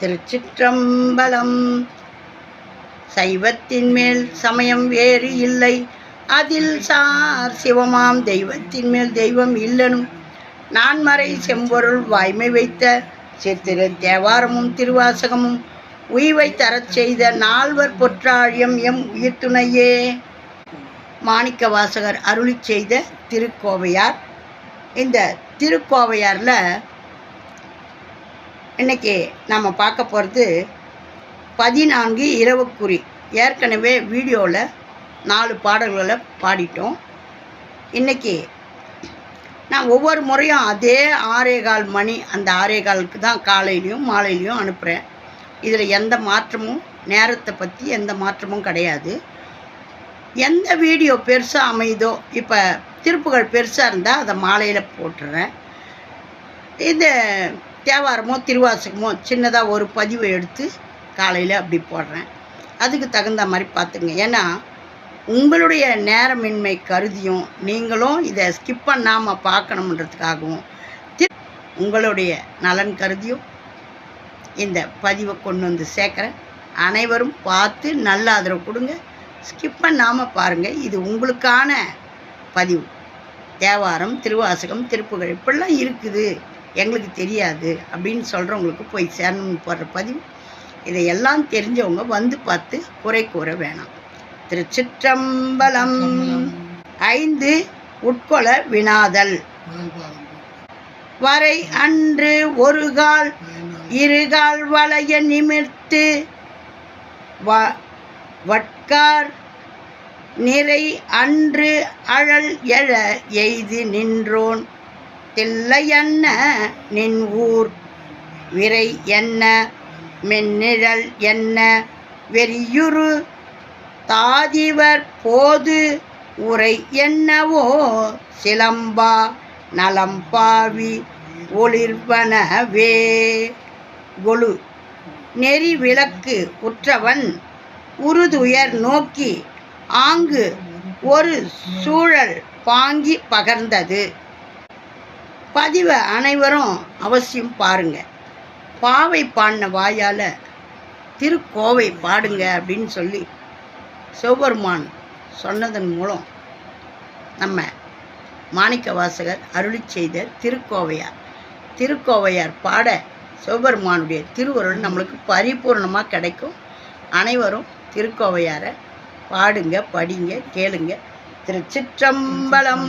திருச்சிற்றம்பலம். சைவத்தின் மேல் சமயம் வேறு இல்லை. அதில் சார் சிவமாம் தெய்வத்தின் மேல் தெய்வம் இல்லனும். நான்மறை செம்பொருள் வாய்மை வைத்த சித்திரு தேவாரமும் திருவாசகமும் உய்வை தரச் செய்த நால்வர் பொற்றாழியம் எம் உயிர் துணையே மாணிக்க வாசகர் அருளிச் செய்த திருக்கோவையார். இந்த திருக்கோவையாரில் இன்னைக்கு நம்ம பார்க்க போகிறது பதினான்கு இரவுக்குறி. ஏற்கனவே வீடியோவில் நாலு பாடல்களை பாடிட்டோம். இன்றைக்கி நான் ஒவ்வொரு முறையும் அதே ஆரேகால் மணி அந்த ஆரேகாலுக்கு தான் காலையிலையும் மாலையிலையும் அனுப்புகிறேன் இதில் எந்த மாற்றமும் நேரத்தை பற்றி எந்த மாற்றமும் கிடையாது. எந்த வீடியோ பெருசாக அமையுதோ இப்போ திருப்புகள் பெருசாக இருந்தால் அதை மாலையில் போட்டுறேன். இது தேவாரமோ திருவாசகமோ சின்னதாக ஒரு பதிவை எடுத்து காலையில் அப்படி போடுறேன். அதுக்கு தகுந்த மாதிரி பார்த்துங்க ஏன்னா உங்களுடைய நேரமின்மை கருதியும் நீங்களும் இதை ஸ்கிப் பண்ணாமல் பார்க்கணுன்றதுக்காகவும் உங்களுடைய நலன் கருதியும் இந்த பதிவை கொண்டு வந்து சேர்க்குறேன். அனைவரும் பார்த்து நல்ல ஆதரவு கொடுங்க. ஸ்கிப் பண்ணாமல் பாருங்கள் இது உங்களுக்கான பதிவு. தேவாரம் திருவாசகம் திருப்புகழ் இப்படிலாம் இருக்குது. எங்களுக்கு தெரியாது அப்படின்னு சொல்கிறவங்களுக்கு போய் சேரணும்னு போடுற பதிவு. இதையெல்லாம் தெரிஞ்சவங்க வந்து பார்த்து குறை கூற வேணாம். திருச்சிற்றம்பலம் ஐந்து உட்கொள வினாதல். வரை அன்று ஒரு கால் இருகால் வளைய நிமிர்த்து. வ வட்கார் நிறை அன்று அழல் எழ எய்து நின்றோன். தில்லையன்ன நின் ஊர் விரை என்ன மென்னிழல் என்ன வெறியுறு தாதிவர் போது உரை என்னவோ சிலம்பா நலம்பாவி ஒளிர்வனவே. ஒழு நெறி விளக்கு உற்றவன் உருதுயர் நோக்கி ஆங்கு ஒரு சூழல் பாங்கி பகர்ந்தது. பதிவை அனைவரும் அவசியம் பாருங்க. பாவை பாடின வாயால் திருக்கோவை பாடுங்க அப்படின்னு சொல்லி சிவபெருமான் சொன்னதன் மூலம் நம்ம மாணிக்க வாசகர் அருளி செய்த திருக்கோவையார். திருக்கோவையார் பாட சிவபெருமானுடைய திருவருள் நம்மளுக்கு பரிபூர்ணமாக கிடைக்கும். அனைவரும் திருக்கோவையாரை பாடுங்க படிங்க கேளுங்க. திருச்சிற்றம்பலம்